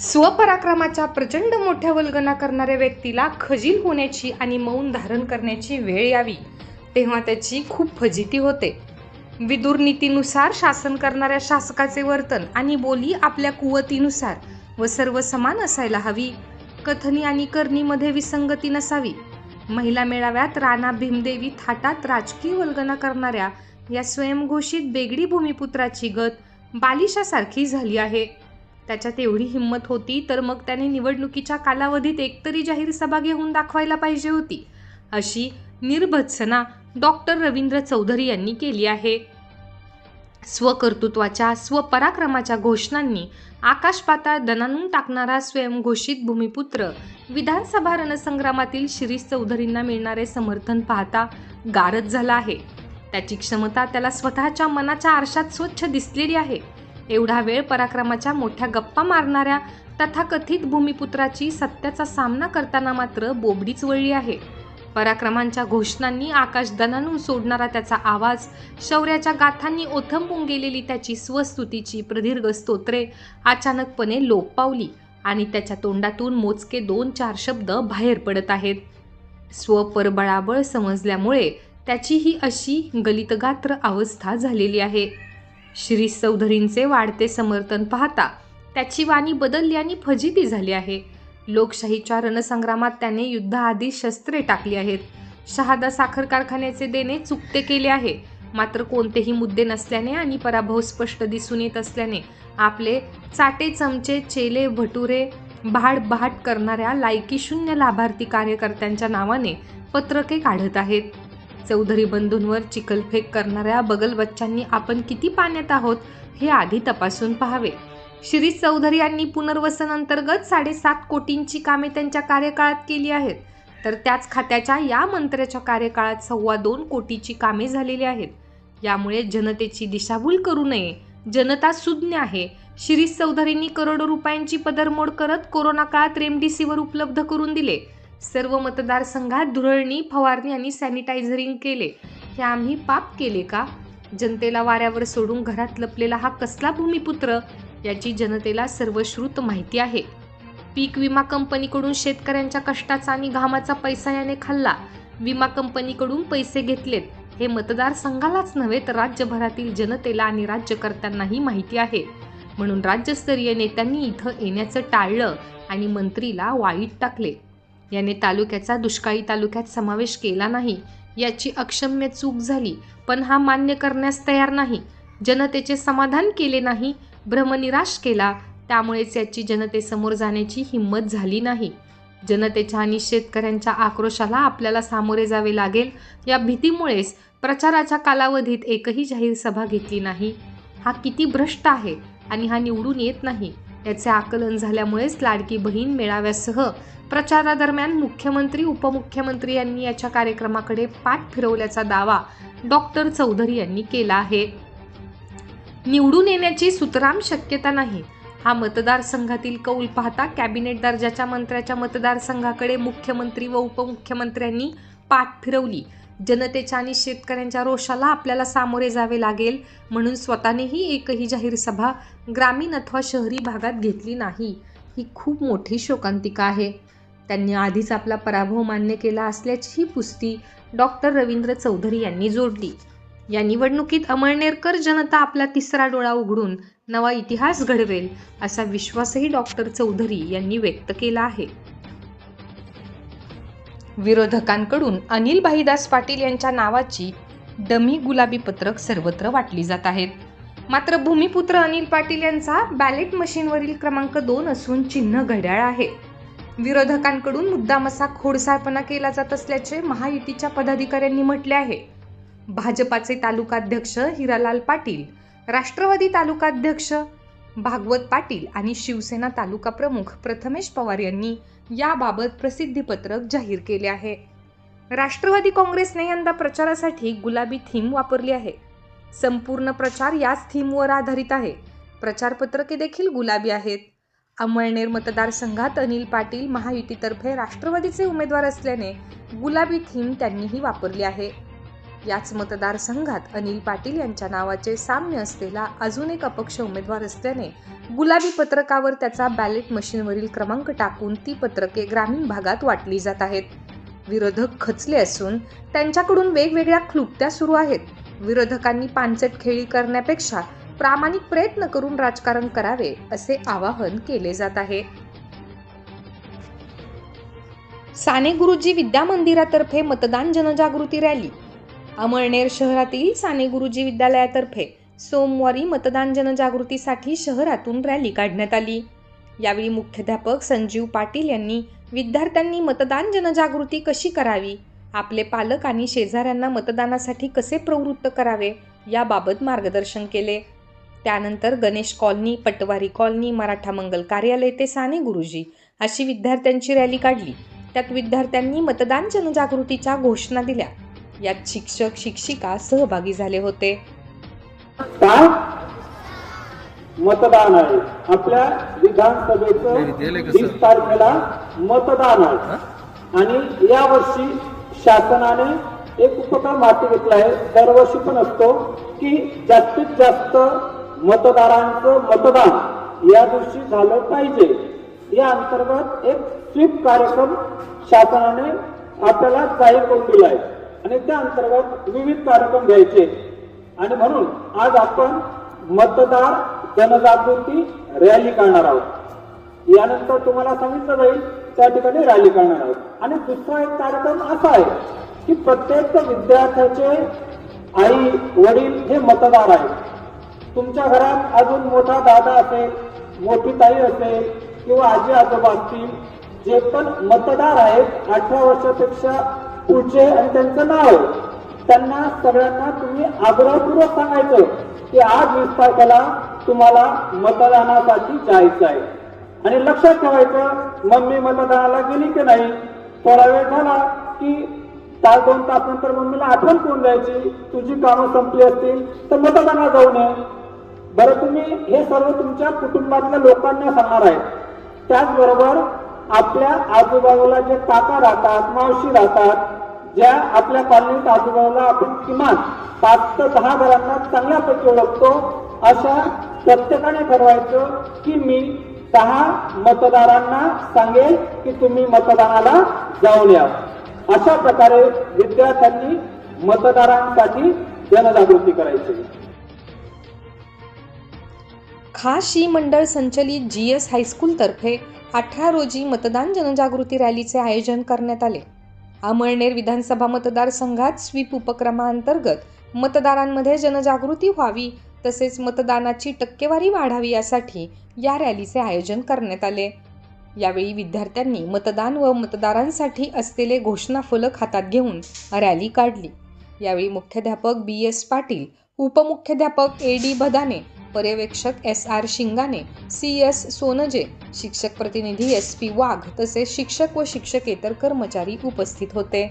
स्वपराक्रमाच्या प्रचंड मोठ्या वल्गना करणाऱ्या व्यक्तीला खजील होण्याची आणि मौन धारण करण्याची वेळ यावी तेव्हा त्याची खूप फजिती होते. विदुर नीतीनुसार शासन करणाऱ्या शासकाचे वर्तन आणि बोली आपल्या कुवतीनुसार व सर्व समान असायला हवी. कथनी आणि करणीमध्ये विसंगती नसावी. महिला मेळाव्यात राणा भीमदेवी थाटात राजकीय वल्गना करणाऱ्या या स्वयंघोषित बेगडी भूमिपुत्राची गत बालिशासारखी झाली आहे. त्याच्यात एवढी हिंमत होती तर मग त्याने निवडणुकीच्या कालावधीत एकतरी जाहीर सभा घेऊन दाखवायला पाहिजे होती. अशी निर्भत्सना डॉक्टर रवींद्र चौधरी यांनी केली आहे. स्वकर्तृत्वाच्या स्वपराक्रमाच्या घोषणांनी आकाश पाताळ दणानून टाकणारा स्वयंघोषित भूमिपुत्र विधानसभा रणसंग्रामातील शिरीष चौधरींना मिळणारे समर्थन पाहता गारद झाला आहे. त्याची क्षमता त्याला स्वतःच्या मनाच्या आरशात स्वच्छ दिसलेली आहे. एवढा वेळ पराक्रमाच्या मोठ्या गप्पा मारणाऱ्या तथाकथित भूमिपुत्राची सत्याचा सामना करताना मात्र बोबडीच वळली आहे. पराक्रमांच्या घोषणांनी आकाश दणानून सोडणारा त्याचा आवाज शौर्याच्या गाथांनी ओथंबून गेलेली त्याची स्वस्तुतीची प्रदीर्घ स्तोत्रे अचानकपणे लोप पावली आणि त्याच्या तोंडातून मोजके दोन चार शब्द बाहेर पडत आहेत. स्वपरबळाबळ समजल्यामुळे त्याची ही अशी गलितगात्र अवस्था झालेली आहे. श्री चौधरींचे वाढते समर्थन पाहता त्याची वाणी बदलली आणि फजिती झाली आहे. लोकशाहीच्या रणसंग्रामात त्याने युद्धाआधी शस्त्रे टाकली आहेत. शहादा साखर कारखान्याचे देणे चुकते केले आहे. मात्र कोणतेही मुद्दे नसल्याने आणि पराभव स्पष्ट दिसून येत असल्याने आपले चाटे चमचे चेले भटुरे भाड बहाट करणाऱ्या लायकीशून्य लाभार्थी कार्यकर्त्यांच्या नावाने पत्रके काढत आहेत. चौधरी बंधूंवर चिखलफेक करणाऱ्या बगल बच्चांनी आपण किती पाण्यात आहोत हे आधी तपासून पाहावे. शिरीष चौधरी यांनी पुनर्वसन अंतर्गत साडेसात कोटींची कामे त्यांच्या कार्यकाळात केली आहेत. तर त्याच खात्याच्या या मंत्र्याच्या कार्यकाळात सव्वा दोन कोटीची कामे झालेली आहेत. यामुळे जनतेची दिशाभूल करू नये. जनता सुज्ञ आहे. शिरीष चौधरींनी करोडो रुपयांची पदरमोड करत कोरोना काळात रेमडेसिवीर उपलब्ध करून दिले. सर्व मतदारसंघात धुरळणी फवारणी आणि सॅनिटायझरिंग केले. हे आम्ही पाप केले का? जनतेला वाऱ्यावर सोडून घरात लपलेला हा कसला भूमिपुत्र? याची जनतेला सर्वश्रुत माहिती आहे. पीक विमा कंपनीकडून शेतकऱ्यांच्या कष्टाचा आणि घामाचा पैसा याने खाल्ला. विमा कंपनीकडून पैसे घेतलेत. हे मतदारसंघालाच नव्हे तर राज्यभरातील जनतेला आणि राज्यकर्त्यांनाही माहिती आहे. म्हणून राज्यस्तरीय नेत्यांनी इथं येण्याचं टाळलं आणि मंत्रीला वाईट टाकले. याने तालुक्याचा दुष्काळी तालुक्यात समावेश केला नाही. याची अक्षम्य चूक झाली पण हा मान्य करण्यास तयार नाही. जनतेचे समाधान केले नाही भ्रमनिराश केला त्यामुळेच याची जनतेसमोर जाण्याची हिंमत झाली नाही. जनतेच्या आणि शेतकऱ्यांच्या आक्रोशाला आपल्याला सामोरे जावे लागेल या भीतीमुळेच प्रचाराच्या कालावधीत एकही जाहीर सभा घेतली नाही. हा किती भ्रष्ट आहे आणि हा निवडून येत नाही. याचे आकलन झाल्यामुळेच लाडकी बहीण मेळाव्यासह प्रचारादरम्यान मुख्यमंत्री उपमुख्यमंत्री यांनी याच्या कार्यक्रमाकडे पाठ फिरवल्याचा दावा डॉक्टर चौधरी यांनी केला आहे. निवडून येण्याची सुतराम शक्यता नाही. हा मतदारसंघातील कौल पाहता कॅबिनेट दर्जाच्या मंत्र्याच्या मतदारसंघाकडे मुख्यमंत्री व उपमुख्यमंत्र्यांनी पाठ फिरवली. जनतेच्या आणि शेतकऱ्यांच्या रोषाला आपल्याला सामोरे जावे लागेल म्हणून स्वतःनेही एकही जाहीर सभा ग्रामीण अथवा शहरी भागात घेतली नाही. ही खूप मोठी शोकांतिका आहे. त्यांनी आधीच आपला पराभव मान्य केला असल्याचीही पुस्ती डॉक्टर रवींद्र चौधरी यांनी जोडली. या निवडणुकीत अमळनेरकर जनता आपला तिसरा डोळा उघडून नवा इतिहास घडवेल असा विश्वासही डॉक्टर चौधरी यांनी व्यक्त केला आहे. विरोधकांकडून अनिल भाईदास पाटील यांच्या नावाची डमी गुलाबी पत्रक सर्वत्र वाटली जात आहेत. मात्र भूमिपुत्र अनिल पाटील यांचा बॅलेट मशीनवरील क्रमांक दोन असून चिन्ह घड्याळ आहे. विरोधकांकडून मुद्दाम असा खोडसाळपणा केला जात असल्याचे महायुतीच्या पदाधिकाऱ्यांनी म्हटले आहे. भाजपाचे तालुकाध्यक्ष हिरालाल पाटील राष्ट्रवादी तालुकाध्यक्ष भागवत पाटील आणि शिवसेना तालुका प्रमुख प्रथमेश पवार यांनी याबाबत प्रसिद्धीपत्रक जाहीर केले आहे. राष्ट्रवादी काँग्रेसने यंदा प्रचारासाठी गुलाबी थीम वापरली आहे. संपूर्ण प्रचार याच थीमवर आधारित आहे. प्रचारपत्रके देखील गुलाबी आहेत. अमळनेर मतदारसंघात अनिल पाटील महायुतीतर्फे राष्ट्रवादीचे उमेदवार असल्याने गुलाबी थीम त्यांनीही वापरली आहे. याच मतदारसंघात अनिल पाटील यांच्या नावाचे साम्य असलेला अजून एक अपक्ष उमेदवार असल्याने गुलाबी पत्रकावर त्याचा बॅलेट मशीनवरील क्रमांक टाकून ती पत्रके ग्रामीण भागात वाटली जात आहेत. विरोधक खचले असून त्यांच्याकडून वेगवेगळ्या क्लुप्त्या सुरू आहेत. विरोधकांनी पानसट खेळी करण्यापेक्षा प्रामाणिक प्रयत्न करून राजकारण करावे असे आवाहन केले जात आहे. साने गुरुजी विद्या मंदिरातर्फे मतदान जनजागृती रॅली अमळनेर शहरातील साने गुरुजी विद्यालयातर्फे सोमवारी मतदान जनजागृतीसाठी शहरातून रॅली काढण्यात आली. यावेळी मुख्याध्यापक संजीव पाटील यांनी विद्यार्थ्यांनी मतदान जनजागृती कशी करावी आपले पालक आणि शेजाऱ्यांना मतदानासाठी कसे प्रवृत्त करावे याबाबत मार्गदर्शन केले. त्यानंतर गणेश कॉलनी पटवारी कॉलनी मराठा मंगल कार्यालय ते साने गुरुजी अशी विद्यार्थ्यांची रॅली काढली. त्यात विद्यार्थ्यांनी मतदान जनजागृतीच्या घोषणा दिल्या. यात शिक्षक शिक्षिका सहभागी झाले होते. काय मतदान आहे. आपल्या विधानसभेचं? वीस तारखेला मतदान आहे. आणि यावर्षी शासनाने एक उपक्रम हाती घेतला आहे. दरवर्षी पण असतो की जास्तीत जास्त मतदारांचं मतदान या दिवशी झालं पाहिजे. या अंतर्गत एक स्वीप कार्यक्रम शासनाने आपल्याला जाहीर करून दिला आहे. आणि त्या अंतर्गत विविध कार्यक्रम घ्यायचे. आणि म्हणून आज आपण मतदार जनजागृती रॅली करणार आहोत. यानंतर तुम्हाला सांगितलं जाईल त्या ठिकाणी रॅली करणार आहोत. आणि दुसरा एक कार्यक्रम असा आहे की प्रत्येक विद्यार्थ्याचे आई वडील हे मतदार आहेत. तुमच्या घरात अजून मोठा दादा असेल मोठी ताई असेल किंवा आजी आजोबा असतील जे पण मतदार आहेत अठरा वर्षापेक्षा पुढचे आणि त्यांचं नाव. त्यांना सगळ्यांना तुम्ही आग्रहपूर्वक सांगायचं की आज वीस तारखेला तुम्हाला मतदानासाठी जायचं आहे. आणि लक्षात ठेवायचं मम्मी मतदानाला गेली की नाही? थोडा वेळ झाला की तास दोन तास नंतर मम्मीला आठवण करून द्यायची तुझी कामं संपली असतील तर मतदानाला जाऊ नये. बरं तुम्ही हे सर्व तुमच्या कुटुंबातल्या लोकांना सांगणार आहे. त्याचबरोबर आपल्या आजूबाजूला जे काका राहतात मावशी राहतात ज्या आपल्या कॉलनीत आजूबाजूला आपण किमान पाच ते दहा घरांना चांगल्यापैकी ओळखतो अशा प्रत्येकाने ठरवायचं की मी दहा मतदारांना सांगेल की तुम्ही मतदानाला जाऊन या. अशा प्रकारे विद्यार्थ्यांनी मतदारांसाठी जनजागृती करायची. खाशी मंडळ संचलित जी एस हायस्कूलतर्फे अठरा रोजी मतदान जनजागृती रॅलीचे आयोजन करण्यात आले. अमळनेर विधानसभा मतदारसंघात स्वीप उपक्रमाअंतर्गत मतदारांमध्ये जनजागृती व्हावी तसेच मतदानाची टक्केवारी वाढावी यासाठी या रॅलीचे आयोजन करण्यात आले. यावेळी विद्यार्थ्यांनी मतदान व मतदारांसाठी असलेले घोषणा फलक हातात घेऊन रॅली काढली. यावेळी मुख्याध्यापक बी एस पाटील उपमुख्याध्यापक ए डी भदाने पर्यवेक्षक S R Shingane C S Sonje शिक्षक प्रतिनिधी एस पी वाघ तसेच शिक्षक व शिक्षकेतर कर्मचारी उपस्थित होते.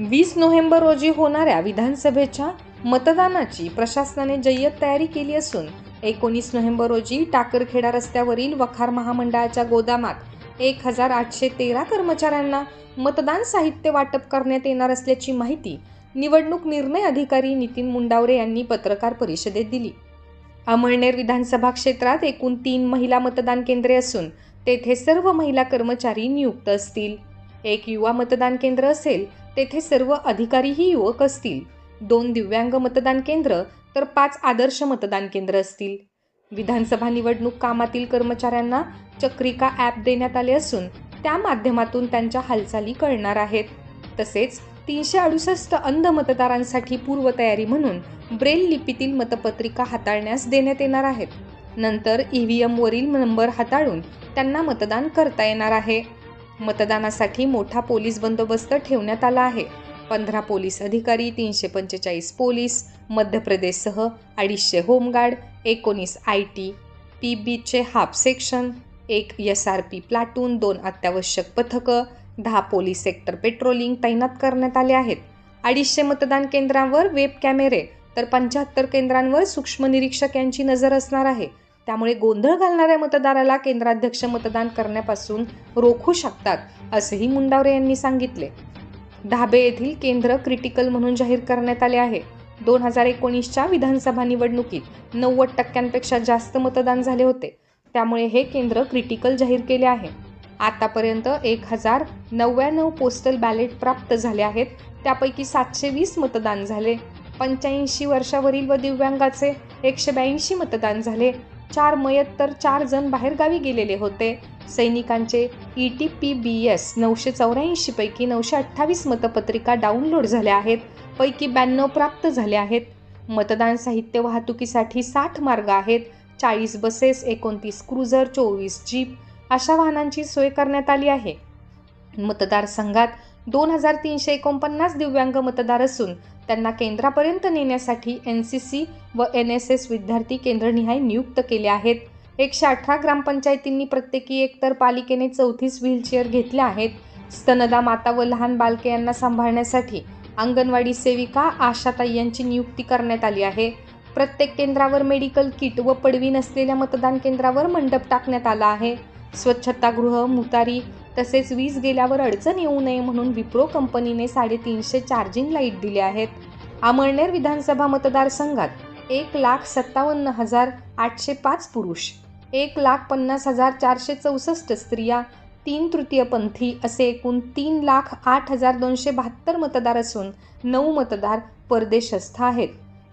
वीस नोव्हेंबर रोजी होणाऱ्या विधानसभेच्या मतदानाची प्रशासनाने जय्यत तयारी केली असून एकोणीस नोव्हेंबर रोजी टाकरखेडा रस्त्यावरील वखार महामंडळाच्या गोदामात एक हजार आठशे तेरा कर्मचाऱ्यांना मतदान साहित्य वाटप करण्यात येणार असल्याची माहिती निवडणूक निर्णय अधिकारी नितीन मुंडावरे यांनी पत्रकार परिषदेत दिली. अमळनेर विधानसभा क्षेत्रात एकूण तीन महिला मतदान केंद्रे असून तेथे सर्व महिला कर्मचारी नियुक्त असतील. एक युवा मतदान केंद्र असेल तेथे सर्व अधिकारीही युवक असतील. दोन दिव्यांग मतदान केंद्र तर पाच आदर्श मतदान केंद्र असतील. विधानसभा निवडणूक कामातील कर्मचाऱ्यांना चक्रिका ॲप देण्यात आले असून त्या माध्यमातून त्यांच्या हालचाली कळणार आहेत. तसेच तीनशे अडुसष्ट अंध मतदारांसाठी पूर्वतयारी म्हणून ब्रेल लिपीतील मतपत्रिका हाताळण्यास देण्यात येणार आहेत. नंतर ई व्ही एमवरील नंबर हाताळून त्यांना मतदान करता येणार आहे. मतदानासाठी मोठा पोलीस बंदोबस्त ठेवण्यात आला आहे. पंधरा पोलीस अधिकारी तीनशे पंचेचाळीस पोलीस मध्य प्रदेशसह अडीचशे होमगार्ड एकोणीस आय टी पी बीचे हाफ सेक्शन एक एस आर पी प्लाटून दोन अत्यावश्यक पथकं दहा पोलीस सेक्टर पेट्रोलिंग तैनात करण्यात आले आहेत. अडीचशे मतदान केंद्रांवर वेब कॅमेरे तर पंच्याहत्तर केंद्रांवर सूक्ष्म निरीक्षक यांची नजर असणार आहे. त्यामुळे गोंधळ घालणाऱ्या मतदाराला केंद्राध्यक्ष मतदान करण्यापासून रोखू शकतात असेही मुंडावरे यांनी सांगितले. धाबे येथील केंद्र क्रिटिकल म्हणून जाहीर करण्यात आले आहे. दोन हजार एकोणीसच्या विधानसभा निवडणुकीत नव्वद टक्क्यांपेक्षा जास्त मतदान झाले होते. त्यामुळे हे केंद्र क्रिटिकल जाहीर केले आहे. आतापर्यंत एक हजार नव्याण्णव पोस्टल बॅलेट प्राप्त झाले आहेत. त्यापैकी सातशे वीस मतदान झाले. पंच्याऐंशी वर्षावरील व दिव्यांगाचे एकशे ब्याऐंशी मतदान झाले. चार मयत तर चार जण बाहेरगावी गेलेले होते. सैनिकांचे E T P B S नऊशे चौऱ्याऐंशीपैकी नऊशे अठ्ठावीस मतपत्रिका डाउनलोड झाल्या आहेत. पैकी ब्याण्णव प्राप्त झाले आहेत. मतदान साहित्य वाहतुकीसाठी साठ मार्ग आहेत. चाळीस बसेस एकोणतीस क्रुझर चोवीस जीप अशा वाहनांची सोय करण्यात आली आहे. मतदारसंघात दोन हजार तीनशे एकोणपन्नास दिव्यांग मतदार असून त्यांना केंद्रापर्यंत नेण्यासाठी एन सी सी व एन एस एस विद्यार्थी केंद्रनिहाय नियुक्त केले आहेत. एकशे अठरा ग्रामपंचायतींनी प्रत्येकी एकतर पालिकेने चौतीस व्हीलचेअर घेतल्या आहेत. स्तनदा माता व लहान बालके यांना सांभाळण्यासाठी अंगणवाडी सेविका आशाताई यांची नियुक्ती करण्यात आली आहे. प्रत्येक केंद्रावर मेडिकल किट व पडवी नसलेल्या मतदान केंद्रावर मंडप टाकण्यात आला आहे. स्वच्छतागृह मुतारी तसेच वीज गेल्यावर अडचण येऊ नये म्हणून विप्रो कंपनीने साडेतीनशे चार्जिंग लाइट दिले आहेत. अमळनेर विधानसभा मतदारसंघात एक लाख सत्तावन्न हजार आठशे पाच पुरुष एक लाख पन्नास हजार चारशे चौसष्ट स्त्रिया तीन तृतीयपंथी असे एकूण तीन लाख आठ हजार दोनशे बहात्तर मतदार असून नऊ मतदार परदेशस्थ आहेत.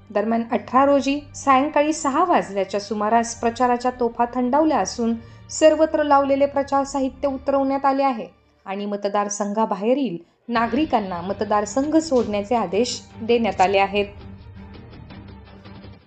दरम्यान अठरा रोजी सायंकाळी सहा वाजल्याच्या सुमारास प्रचाराच्या तोफा थंडावल्या असून सर्वत्र लावलेले प्रचार साहित्य उतरवण्यात आले आहे आणि मतदारसंघाबाहेरील नागरिकांना मतदारसंघ सोडण्याचे आदेश देण्यात आले आहेत.